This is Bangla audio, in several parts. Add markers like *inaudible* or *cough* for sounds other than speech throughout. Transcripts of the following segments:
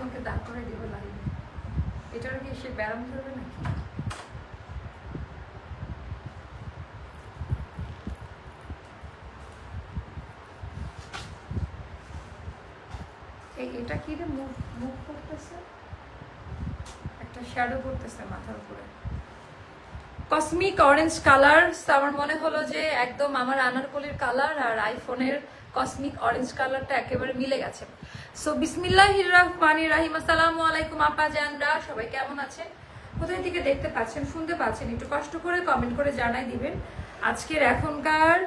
আমাকে দাঁড় করে এটার কি সে ব্যায়াম ধরবে নাকি? এটা কি রে? মুভ মুভ করতেছে? একটা শ্যাডো করতেছে মাথার উপরে। কসমিক অরেঞ্জ কালার আমার মনে হলো যে একদম আমার আনারকলির কালার আর আইফোনের কসমিক অরেঞ্জ কালারটা একেবারে মিলে গেছে। সো বিসমিল্লাহ রহমানি রাহিম, আসসালামু আলাইকুম আপা জানরা সবাই কেমন আছেন? কোথায় থেকে দেখতে পাচ্ছেন, শুনতে পাচ্ছেন, একটু কষ্ট করে কমেন্ট করে জানাই দিবেন। আজকের এখনকার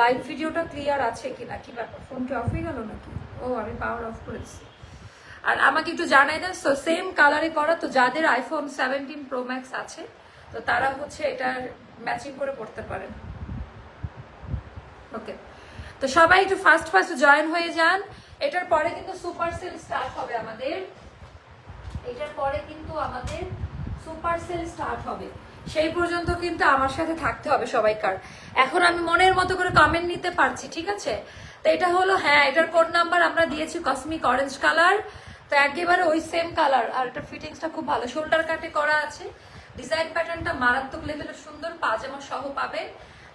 লাইভ ভিডিওটা ক্লিয়ার আছে কিনা? কি ব্যাপার? ফোন কি অফ হয়ে গেল নাকি? ও আমি পাওয়ার অফ করেছি আর আমাকে একটু জানাই দেন সো সেম কালারে করা, তো যাদের আইফোন সেভেন্টিন প্রো ম্যাক্স আছে, তো তারা হচ্ছে এটার ম্যাচিং করে পড়তে পারেন। ওকে তো সবাই একটু ফার্স্ট ফার্স্ট জয়েন হয়ে যান। এটার পরে কিন্তু সুপার সেল স্টার্ট হবে আমাদের। এটার পরে কিন্তু আমাদের সুপার সেল স্টার্ট হবে। সেই পর্যন্ত কিন্তু আমার সাথে থাকতে হবে সবাইকার। এখন আমি মনের মতো করে কমেন্ট নিতে পারছি, ঠিক আছে? তো এটা হলো হ্যাঁ এটার কোড নাম্বার আমরা দিয়েছি কসমিক অরেঞ্জ কালার তো একেবারে ওই সেম কালার আর এটার ফিটিংসটা খুব ভালো। শোল্ডার কাটে করা আছে। ডিজাইন প্যাটার্নটা মারাত্মক লেভেলের সুন্দর, পাজামা সহ পাবেন।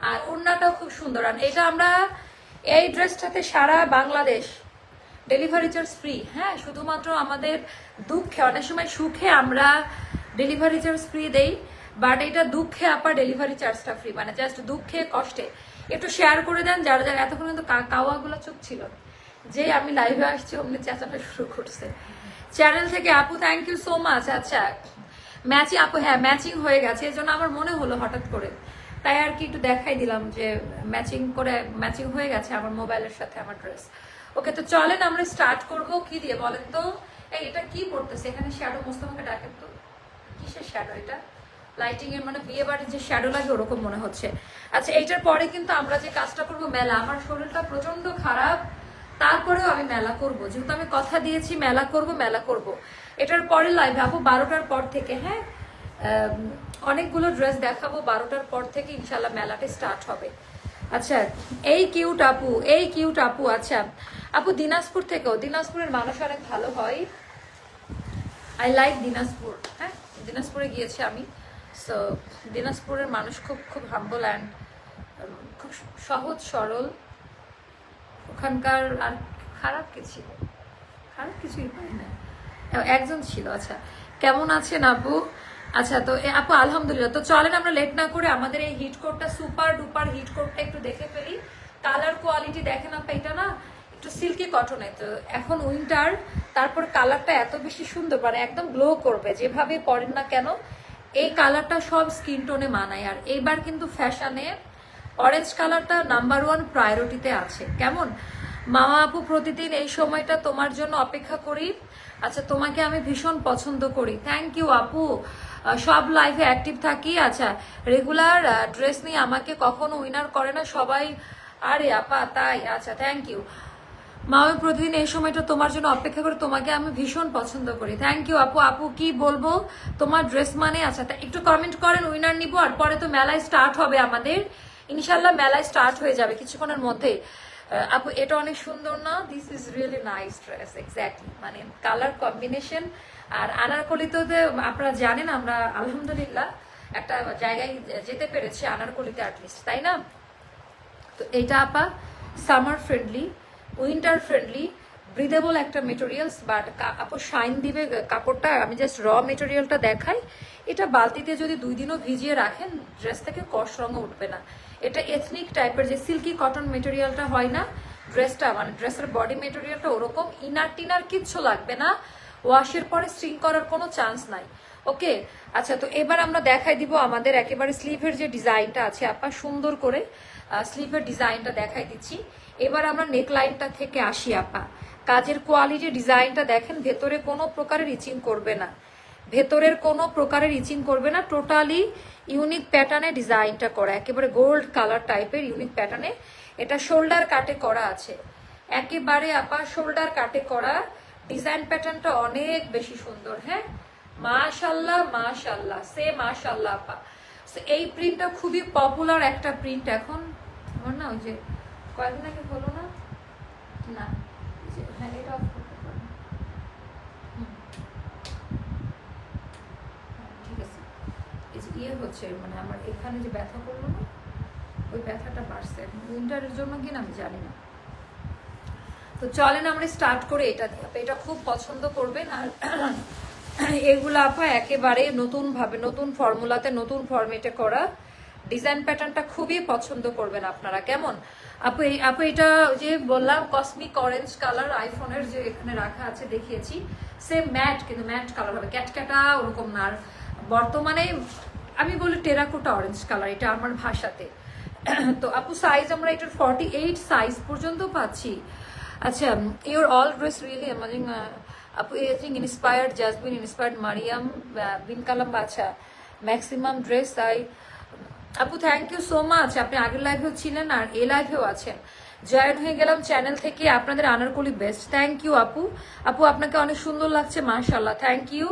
আর ওড়নাটাও খুব সুন্দর। আর এটা আমরা এই ড্রেসটাতে সারা বাংলাদেশ ডেলিভারি চার্জ ফ্রি। হ্যাঁ শুধুমাত্র আমাদের দুঃখে, অনেক সময় সুখে আমরা ডেলিভারি চার্জ ফ্রি দেই, বাট এটা দুঃখে আবার ডেলিভারি চার্জটা ফ্রি মানে জাস্ট দুঃখে, কষ্টে। একটু শেয়ার করে দেন, যারা যারা এতক্ষণ কিন্তু কাওয়াগুলো চুপ ছিল, যে আমি লাইভে আসছি, অমনি চেঁচাটা শুরু করছে। চ্যানেল থেকে আপু থ্যাংক ইউ সো মাচ আচ্ছা ম্যাচিং আপু হ্যাঁ ম্যাচিং হয়ে গেছে এই জন্য আমার মনে হলো হঠাৎ করে। তাই আর কি একটু দেখাই দিলাম যে ম্যাচিং করে ম্যাচিং হয়ে গেছে আমার মোবাইলের সাথে আমার ড্রেস ওকে, তো চলেন আমরা স্টার্ট করব। কি দিয়ে বলেন তো? এই, এটা কি পড়তেছে? এখানে শ্যাডো মোস্তফাকে ডাকেন তো। কিসের শ্যাডো এটা? লাইটিং এর মানে বিয়ে বাড়ির যে শ্যাডো লাগে ওরকম মনে হচ্ছে। আচ্ছা এইটার পরে কিন্তু আমরা যে কাজটা করব, মেলা। আমার শরীরটা প্রচণ্ড খারাপ। তারপরেও আমি মেলা করব। যেহেতু আমি কথা দিয়েছি, মেলা করব মেলা করব। এটার পরে লাইভ আপু বারোটার পর থেকে হ্যাঁ? অনেকগুলো ড্রেস দেখাবো, বারোটার পর থেকে ইনশাল্লাহ মেলাটা স্টার্ট হবে। আচ্ছা এই কিউট আপু, এই কিউট আপু আচ্ছা। আপু, দিনাজপুর থেকেও, দিনাজপুরের মানুষ অনেক ভালো হয়। আই লাইক দিনাজপুর হ্যাঁ? দিনাজপুরে গিয়েছি আমি। সো দিনাজপুরের মানুষ খুব খুব হাম্বল অ্যান্ড খুব সহজ, সরল। ওখানকার আর খারাপ কি ছিল খারাপ কিছুই পাই না। একজন ছিল আচ্ছা। কেমন আছেন আপু? আচ্ছা তো আপু, আলহামদুলিল্লাহ। তো চলেন আমরা লেট না করে আমাদের এই হিট কোটটা সুপার ডুপার হিট কোটটা একটু দেখে ফেলি। কালার কোয়ালিটি দেখেন আপা, এটা না একটু সিল্কি কটনে তো এখন উইন্টার তারপর কালারটা এত বেশি সুন্দর মানে একদম গ্লো করবে, যেভাবে পরেন না কেন। এই কালারটা সব স্কিন টোনে মানায়। আর এইবার কিন্তু ফ্যাশনে অরেঞ্জ কালারটা নাম্বার ওয়ান প্রায়োরিটিতে আছে। কেমন? মামা আপু, প্রতিদিন এই সময়টা তোমার জন্য অপেক্ষা করি। আচ্ছা তোমাকে আমি ভীষণ পছন্দ করি। থ্যাংক ইউ আপু। সব লাইফে অ্যাক্টিভ থাকি। আচ্ছা রেগুলার ড্রেস নিয়ে আমাকে কখনো উইনার করে না, সবাই, আরে আপা, তাই আচ্ছা থ্যাংক ইউ মা আমি প্রতিদিন এই সময়টা তোমার জন্য অপেক্ষা করে, তোমাকে আমি ভীষণ পছন্দ করি। থ্যাংক ইউ আপু। আপু, কি বলব? তোমার ড্রেস মানে আচ্ছা একটু কমেন্ট করেন উইনার নিবো, আর পরে তো মেলায় স্টার্ট হবে আমাদের। ইনশাল্লাহ মেলায় স্টার্ট হয়ে যাবে কিছুক্ষণের মধ্যে আপু, এটা অনেক সুন্দর না? This is really nice dress exactly মানে কালার কম্বিনেশন আর আনারকলি তো আপনারা জানেন, আমরা আলহামদুলিল্লাহ একটা জায়গায় যেতে পেরেছি আনারকলিতে অ্যাটলিস্ট তাই না? তো এটা আপা summer friendly winter friendly breathable একটা মেটেরিয়ালস বাট আপু শাইন দিবে কাপড়টা, আমি জাস্ট র মেটেরিয়ালটা দেখাই। এটা বালতিতে যদি দুই দিনও ভিজিয়ে রাখেন ড্রেস থেকে কষ রঙও উঠবে না। এটা এথনিক টাইপের যে সিল্কি কটন মেটেরিয়ালটা হয় না ড্রেসটা মানে ড্রেসের বডি মেটেরিয়ালটা ওরকম ইনার টিনার কিচ্ছু লাগবে না। ওয়াশের পরে স্ট্রিং করার কোনো চান্স নাই। ওকে আচ্ছা তো এবার আমরা দেখাই দিব আমাদের একেবারে স্লিভের যে ডিজাইনটা আছে। আপা, সুন্দর করে স্লিভের ডিজাইনটা দেখাই দিচ্ছি। এবার আমরা নেকলাইনটা থেকে আসি, আপা। কাজের কোয়ালিটি ডিজাইনটা দেখেন, ভেতরে কোনো প্রকারের ইচিং করবে না। ভেতরের কোনো প্রকারের ইচিং করবে না টোটালি ইউনিক প্যাটার্নে ডিজাইনটা করা। একেবারে গোল্ড কালার টাইপের ইউনিক প্যাটার্নে এটা শোল্ডার কাটে করা আছে। একেবারে, আপা শোল্ডার কাটে করা ডিজাইন প্যাটার্নটা অনেক বেশি সুন্দর হ্যাঁ? মাশাল্লাহ মাশাল্লাহ সে মাশাল্লাহ আপা। এই প্রিন্টটা খুবই পপুলার একটা প্রিন্ট এখন। আমার না ওই যে কয়েকদিন আগে হলো না? না হ্যাঁ এটা হ্যাঁ, ঠিক আছে। ইয়ে হচ্ছে মানে আমার এখানে যে ব্যথা করল না, ওই ব্যথাটা বাড়ছে। উইন্টারের জন্য কি না আমি জানি না। তো চলেন আমরা স্টার্ট করে এটা এটা খুব পছন্দ করবেন আর *clears throat* এগুলো আপা একেবারে নতুন ভাবে নতুন ফর্মুলাতে নতুন ফর্মেটে করা ডিজাইন প্যাটার্নটা খুবই পছন্দ করবেন আপনারা। কেমন? আপু আপু, এটা যে বললাম কসমিক অরেঞ্জ কালার আইফোনের যে এখানে রাখা আছে, দেখিয়েছি। সেম ম্যাট কিন্তু ম্যাট কালার হবে। ক্যাটক্যাটা ওরকম না। আর বর্তমানে আমি বলি টেরাকোটা অরেঞ্জ কালার এটা আমার ভাষাতে। *clears throat* তো আপু সাইজ আমরা এটার ফর্টি এইট সাইজ পর্যন্ত পাচ্ছি। আচ্ছা your all dress really amazing আপু থিঙ্ক ইন্সপায়ার্ড জাজবিন ইন্সপায়ার্ড মারিয়াম বিন কালাম বাছা ম্যাক্সিমাম ড্রেস আই আপু থ্যাংক ইউ সো মাচ আপনি আগের লাইভেও ছিলেন আর এ লাইভেও আছেন। জয়েন হয়ে গেলাম চ্যানেল থেকে, আপনাদের আনারকলি বেস্ট থ্যাংক ইউ আপু। আপু, আপনাকে অনেক সুন্দর লাগছে মাশাল্লাহ থ্যাংক ইউ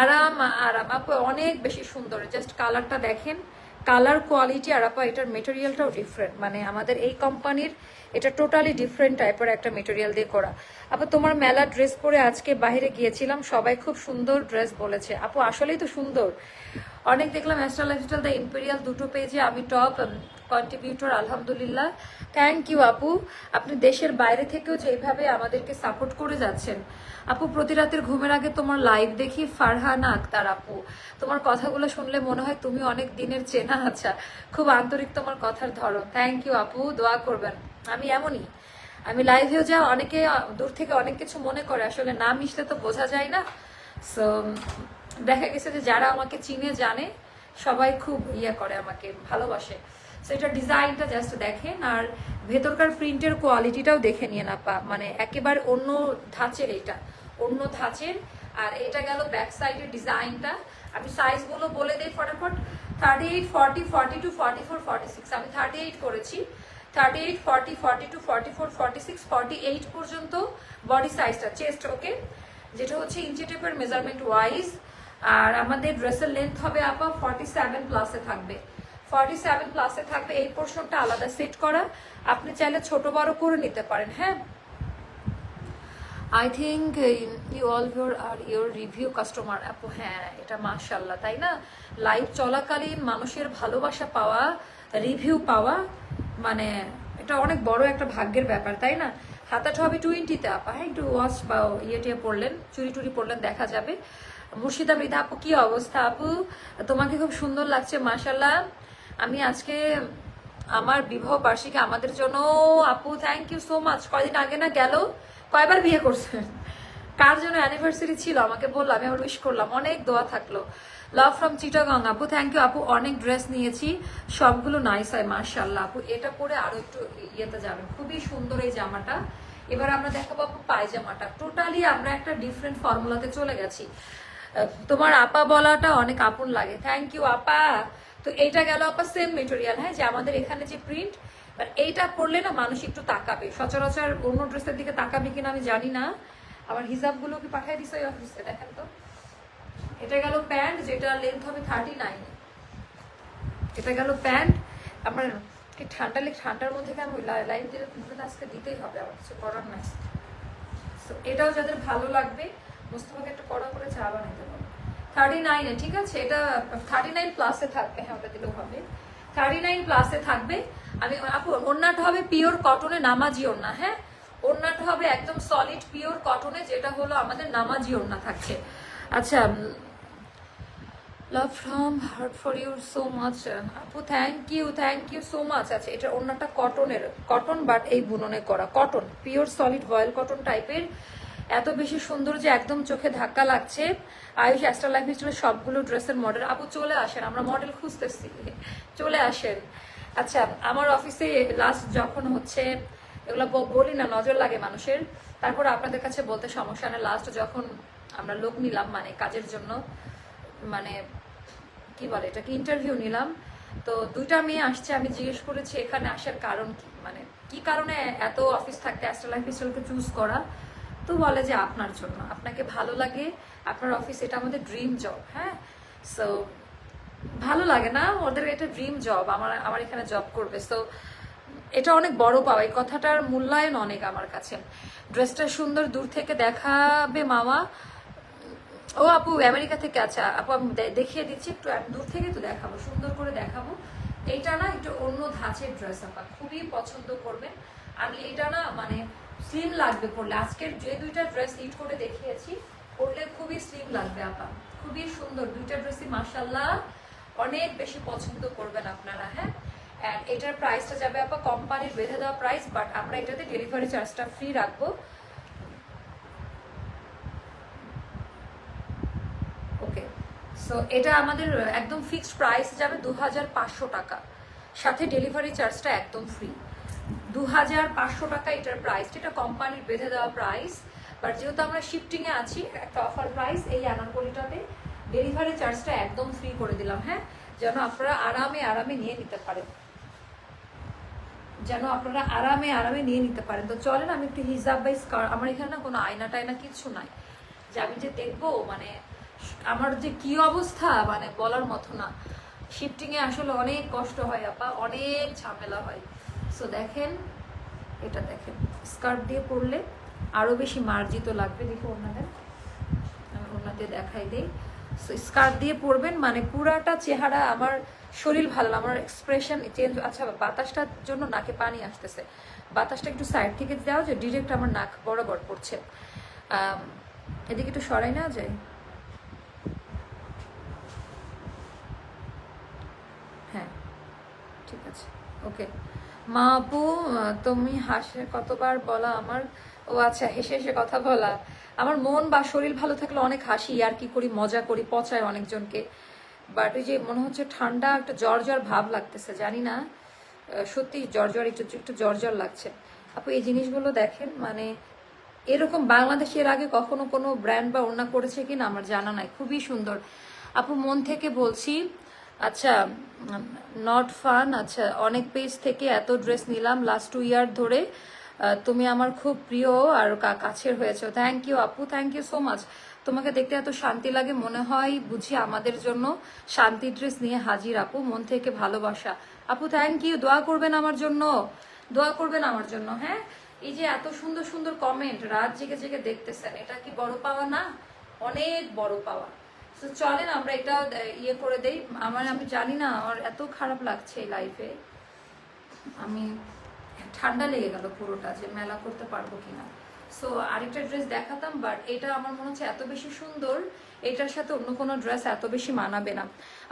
আরাম আরাম, আপু, অনেক বেশি সুন্দর জাস্ট কালারটা দেখেন কালার কোয়ালিটি আর আপা, এটার মেটেরিয়ালটাও ডিফারেন্ট মানে আমাদের এই কোম্পানির এটা টোটালি ডিফারেন্ট টাইপের একটা মেটেরিয়াল দিয়ে করা। আপু, তোমার মেলা ড্রেস পরে আজকে বাইরে গিয়েছিলাম, সবাই খুব সুন্দর ড্রেস বলেছে। আপু, আসলেই তো সুন্দর। অনেক দেখলাম অ্যাস্ট্রা লাইফস্টাইল দ্য ইম্পেরিয়াল দুটো পেজে আমি টপ কন্ট্রিবিউটর আলহামদুলিল্লাহ। থ্যাংক ইউ আপু। আপনি দেশের বাইরে থেকেও যেভাবে আমাদেরকে সাপোর্ট করে যাচ্ছেন। আপু, প্রতি রাতের ঘুমের আগে তোমার লাইভ দেখি ফারহানা আক্তার আপু। তোমার কথাগুলো শুনলে মনে হয় তুমি অনেক দিনের চেনা আচ্ছা। খুব আন্তরিক তোমার কথার ধরন। থ্যাংক ইউ আপু। দোয়া করবেন। আমি এমনই। আমি লাইভেও যা অনেকে, দূর থেকে অনেক কিছু মনে করে, আসলে না মিশলে তো বোঝা যায় না। সো দেখা গেছে যে যারা আমাকে চিনে, জানে, সবাই খুব ইয়ে করে আমাকে, ভালোবাসে। সো এটা ডিজাইনটা জাস্ট দেখেন, আর ভেতরকার প্রিন্টের কোয়ালিটিটাও দেখে নিয়ে না পা মানে একেবারে অন্য ধাঁচের এটা অন্য ধাঁচের। আর এটা গেল ব্যাক সাইডের ডিজাইনটা আমি সাইজগুলো বলে দিই ফটাফট। Thirty eight forty forty two forty four forty six আমি থার্টি এইট করেছি। Thirty eight forty forty two forty four forty six forty eight পর্যন্ত বডি সাইজটা চেস্ট ওকে যেটা হচ্ছে ইঞ্চি টেপের মেজারমেন্ট ওয়াইজ আর আমাদের ড্রেসের লেন্থ হবে আপা ফর্টি সেভেন প্লাসে থাকবে। ফর্টি সেভেন প্লাসে থাকবে, এই পোর্শনটা আলাদা সেট করা। আপনি চাইলে ছোট বড় করে নিতে পারেন হ্যাঁ? I think you all your are your review customer আপু হ্যাঁ এটা মাশাল্লাহ তাই না? লাইভ চলাকালীন মানুষের ভালোবাসা পাওয়া রিভিউ পাওয়া মানে এটা অনেক বড় একটা ভাগ্যের ব্যাপার, তাই না? হাতাটা হবে টোয়েন্টিতে আপা। হ্যাঁ একটু ওয়াচ বা ইয়ে টিয়ে পড়লেন চুরি টুরি পড়লেন দেখা যাবে। মুর্শিদা মৃধা আপু, কি অবস্থা আপু? তোমাকে খুব সুন্দর লাগছে মাশাল্লাহ আমি আজকে আমার বিবাহ বার্ষিকী আমাদের জন্য, আপু থ্যাংক ইউ সো মাচ কয়দিন আগে না গেল, কয়বার বিয়ে করছেন? কার জন্য অ্যানিভার্সারি ছিল? আমাকে বলল, আমি আবার উইশ করলাম। অনেক দোয়া থাকল। লাভ ফ্রম চিটাগং আপু থ্যাংক ইউ আপু অনেক ড্রেস নিয়েছি। সবগুলো নাইস হয় মার্শাল্লাহ আপু এটা পরে আরও একটু ইয়েতে যাবেন। খুবই সুন্দর এই জামাটা। এবার আমরা দেখাবো আপু পায়জামাটা। টোটালি আমরা একটা ডিফারেন্ট ফর্মুলাতে চলে গেছি। তোমার আপা বলাটা অনেক আপন লাগে। থ্যাংক ইউ আপা। তো এইটা গেল আপা সেম মেটেরিয়াল হ্যাঁ যে আমাদের এখানে যে প্রিন্ট এইটা পরলে না মানুষ একটু তাকাবে। সচরাচর অন্য ড্রেসের দিকে তাকাবে কিনা আমি জানি না। আমার হিসাবগুলো কি পাঠিয়ে ওই অফিসে দেখেন তো। এটা গেল প্যান্ট যেটা লেন্থ হবে থার্টি নাইন এটা গেল প্যান্ট। আমার ঠান্ডা লেগে ঠান্ডার মধ্যে কেন লাইন দিলে আজকে দিতেই হবে আমার কিছু করার নাই। তো এটাও যাদের ভালো লাগবে, মোস্তফাকে একটা কড়া করে চা বানাইতে পারো থার্টি নাইনে ঠিক আছে? এটা থার্টি নাইন প্লাসে থাকবে হ্যাঁ ওটা দিলেও হবে। থার্টি নাইন প্লাসে থাকবে। আমি, আপু, ওড়নাটা হবে পিওর কটনে নামাজি ওড়না হ্যাঁ? ওড়নাটা হবে একদম সলিড পিওর কটনে যেটা হলো আমাদের নামাজি ওড়না থাকছে। আচ্ছা love from heart for you so much আপু thank you thank you so much আচ্ছা এটা অন্যটা কটনের কটন বাট এই বুননে করা। Cotton pure solid voile cotton টাইপের এত বেশি সুন্দর যে একদম চোখে ধাক্কা লাগছে। আয়ুষ অ্যাস্ট্রা লাইফ স্টাইলের সবগুলো ড্রেসের মডেল আপু, চলে আসেন, আমরা মডেল খুঁজতেছি। চলে আসেন। আচ্ছা আমার অফিসে লাস্ট যখন হচ্ছে, এগুলো বলি না, নজর লাগে মানুষের। তারপর আপনাদের কাছে বলতে সমস্যা না। লাস্ট যখন আমরা লোক নিলাম মানে কাজের জন্য মানে কি বলে এটাকে ইন্টারভিউ নিলাম। তো দুইটা মেয়ে আসছে, আমি জিজ্ঞেস করেছি এখানে আসার কারণ কি? মানে কি কারণে এত অফিস থাকতে অ্যাস্ট্রালাইফ স্টাইলকে চুজ করা? তো বলে যে আপনার জন্য। আপনাকে ভালো লাগে, আপনার অফিস এটা আমাদের ড্রিম জব হ্যাঁ? সো ভালো লাগে না, ওদের এটা ড্রিম জব আমার আমার এখানে জব করবে। সো এটা অনেক বড় পাওয়া, এই কথাটার মূল্যায়ন অনেক আমার কাছে। ড্রেসটা সুন্দর, দূর থেকে দেখাবে মামা। ও আপু, আমেরিকা থেকে আচ্ছা আপু, আমি দেখিয়ে দিচ্ছি, একটু দূর থেকে তো দেখাবো, সুন্দর করে দেখাবো। এইটা না, একটু অন্য ধাঁচের ড্রেস আপা, খুবই পছন্দ করবেন। আর এটা না মানে স্লিম লাগবে পরলে। আজকের যে দুইটা ড্রেস হিট করে দেখিয়েছি, পরলে খুবই স্লিম লাগবে, আপা। খুবই সুন্দর। দুইটা ড্রেসই মাসাল্লাহ অনেক বেশি পছন্দ করবেন আপনারা হ্যাঁ? এটার প্রাইসটা যাবে, আপা কোম্পানির বেঁধে দেওয়া প্রাইস বাট আমরা এটাতে ডেলিভারি চার্জটা ফ্রি রাখব ওকে সো এটা আমাদের একদম ফিক্সড প্রাইস যাবে দু হাজার পাঁচশো টাকা। সাথে ডেলিভারি চার্জটা একদম ফ্রি দু হাজার পাঁচশো টাকা এটার প্রাইস এটা কোম্পানির বেঁধে দেওয়া প্রাইস বাট যেহেতু আমরা শিফটিংয়ে আছি, একটা অফার প্রাইস এই আনারকলিটাতে ডেলিভারি চার্জটা একদম ফ্রি করে দিলাম হ্যাঁ? যেন আপনারা আরামে আরামে নিয়ে নিতে পারেন। যেন আপনারা আরামে আরামে নিয়ে নিতে পারেন। তো চলেন, আমি একটু হিজাব বাই আমার এখানে না কোনো আয়না টায়না কিছু নাই। যে আমি যে দেখব মানে আমার যে কি অবস্থা মানে বলার মতো না। শিফটিং এ আসলে অনেক কষ্ট হয়, আপা। অনেক ঝামেলা হয়। সো দেখেন, এটা দেখেন। স্কার্ট দিয়ে পরলে আরও বেশি মার্জিত লাগবে, দেখো ওনাদের। আমি ওনাদের দেখাই দিই। সো স্কার্ট দিয়ে পরবেন মানে পুরাটা চেহারা আমার শরীর ভালো আমার এক্সপ্রেশন চেঞ্জ আচ্ছা বাতাসটার জন্য নাকে পানি আসতেছে। বাতাসটা একটু সাইড থেকে দেওয়া যে ডিরেক্ট আমার নাক বরাবর পড়ছে। এদিকে একটু সরাই না যায় হ্যাঁ ঠিক আছে। ওকে মা আপু তুমি হাসে কতবার বলা আমার? ও আচ্ছা হেসে হেসে কথা বলা। আমার মন বা শরীর ভালো থাকলে অনেক হাসি, আর কি করি, মজা করি পচায় অনেকজনকে। বাট ওই যে মনে হচ্ছে ঠান্ডা, একটা জ্বর জ্বর ভাব লাগতেছে, জানি না সত্যি জ্বর জ্বর, একটু একটু জ্বর জ্বর লাগছে। আপু, এই জিনিসগুলো দেখেন মানে এরকম বাংলাদেশের আগে কখনো কোনো ব্র্যান্ড বা ওড়না করেছে কিনা আমার জানা নাই, খুবই সুন্দর। আপু, মন থেকে বলছি আচ্ছা নট ফান আচ্ছা অনেক পেজ থেকে এত ড্রেস নিলাম লাস্ট টু ইয়ার ধরে। তুমি আমার খুব প্রিয় আর কাছের হয়েছে। থ্যাংক ইউ আপু থ্যাংক ইউ সো মাচ তোমাকে দেখতে এত শান্তি লাগে, মনে হয় বুঝি আমাদের জন্য শান্তি ড্রেস নিয়ে হাজির, আপু, মন থেকে ভালোবাসা। আপু থ্যাংক ইউ দোয়া করবেন আমার জন্য। দোয়া করবেন আমার জন্য হ্যাঁ? এই যে এত সুন্দর সুন্দর কমেন্ট রাত জেগে জেগে দেখতেছেন, এটা কি বড় পাওয়া না? অনেক বড় পাওয়া। তো চলেন, আমরা এটা ইয়ে করে দেই। আমার, আমি জানি না, আমার এত খারাপ লাগছে এই লাইফে আমি, ঠান্ডা লেগে গেল পুরোটা, যে মেলা করতে পারব কিনা। সো আরেকটা ড্রেস দেখাতাম বাট এটা আমার মনে হচ্ছে এত বেশি সুন্দর। এটার সাথে অন্য কোনো ড্রেস এত বেশি মানাবে না।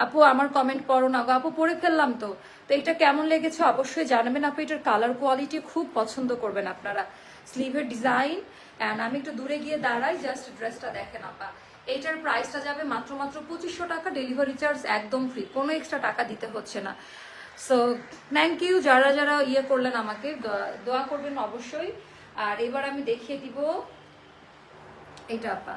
আপু, আমার কমেন্ট পড়ো না গো। আপু, পরে ফেললাম তো। তো এটা কেমন লেগেছে অবশ্যই জানাবেন। আপু, এটার কালার কোয়ালিটি খুব পছন্দ করবেন আপনারা। স্লিভের ডিজাইন অ্যান্ড আমি একটু দূরে গিয়ে দাঁড়াই জাস্ট ড্রেসটা দেখেন আপা। এইটার প্রাইসটা যাবে মাত্র মাত্র পঁচিশশো টাকা ডেলিভারি চার্জ একদম ফ্রি কোনো এক্সট্রা টাকা দিতে হচ্ছে না। সো থ্যাংক ইউ যারা যারা ইয়ে করলেন আমাকে, দোয়া করবেন অবশ্যই। আর এবার আমি দেখিয়ে দিব, এটা আপা,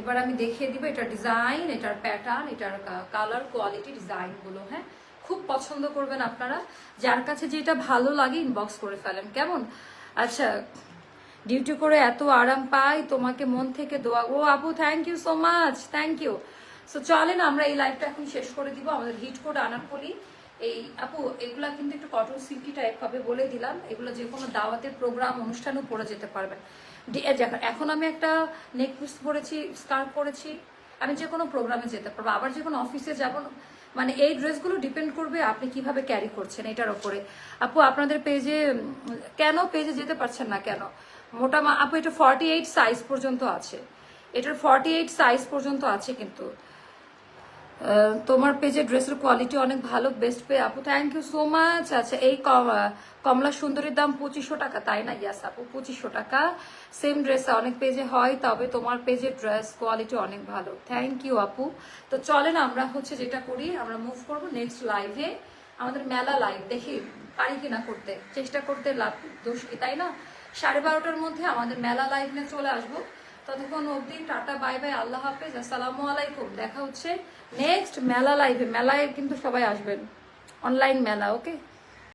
এবার আমি দেখিয়ে দিব এটার ডিজাইন এটার প্যাটার্ন এটার কালার কোয়ালিটি ডিজাইনগুলো হ্যাঁ? খুব পছন্দ করবেন আপনারা। যার কাছে যেটা ভালো লাগে ইনবক্স করে ফেলেন, কেমন? আচ্ছা ডিউটি করে এত আরাম পাই, তোমাকে মন থেকে দোয়া। ও আপু thank you so much thank you so চলেন আমরা এই লাইফটা এখন শেষ করে দিব, আমাদের হিট কোড আনার করি এই আপু, এগুলা কিন্তু একটু কটন সিল্কি টাইপ হবে বলে দিলাম। এগুলো যে কোনো দাওয়াতের প্রোগ্রাম অনুষ্ঠানও পরে যেতে পারবেন এখন আমি একটা নেক পিস পরেছি স্কার্ফ পরেছি। আমি যে কোনো প্রোগ্রামে যেতে পারব। আবার যে কোনো অফিসে যাব মানে এই ড্রেসগুলো ডিপেন্ড করবে আপনি কীভাবে ক্যারি করছেন এটার ওপরে আপু, আপনাদের পেজে কেন পেজে যেতে পারছেন না কেন? মোটা আপু, এটা ফর্টি এইট সাইজ পর্যন্ত আছে। এটার ফর্টি এইট সাইজ পর্যন্ত আছে কিন্তু। তোমার পেজের ড্রেসের কোয়ালিটি অনেক ভালো বেস্ট পে আপু থ্যাংক ইউ সো মাচ আচ্ছা এই কমলা সুন্দরীর দাম পঁচিশশো টাকা, তাই না? ইয়াস আপু, পঁচিশশো টাকা। সেম ড্রেস অনেক পেজে হয়, তবে তোমার পেজের ড্রেস কোয়ালিটি অনেক ভালো। থ্যাংক ইউ আপু। তো চলেন আমরা হচ্ছে যেটা করি, আমরা মুভ করব নেক্সট লাইভে আমাদের মেলা লাইভ দেখি পারি কিনা করতে। চেষ্টা করতে লাভ, দোষ কি, তাই না? সাড়ে বারোটার মধ্যে আমাদের মেলা লাইভ নিয়ে চলে আসব। ততক্ষণ অবধি টাটা বাই বাই আল্লাহ হাফেজ, আসসালামু আলাইকুম। দেখা হচ্ছে নেক্সট মেলা লাইভে মেলায় কিন্তু সবাই আসবেন। অনলাইন মেলা ওকে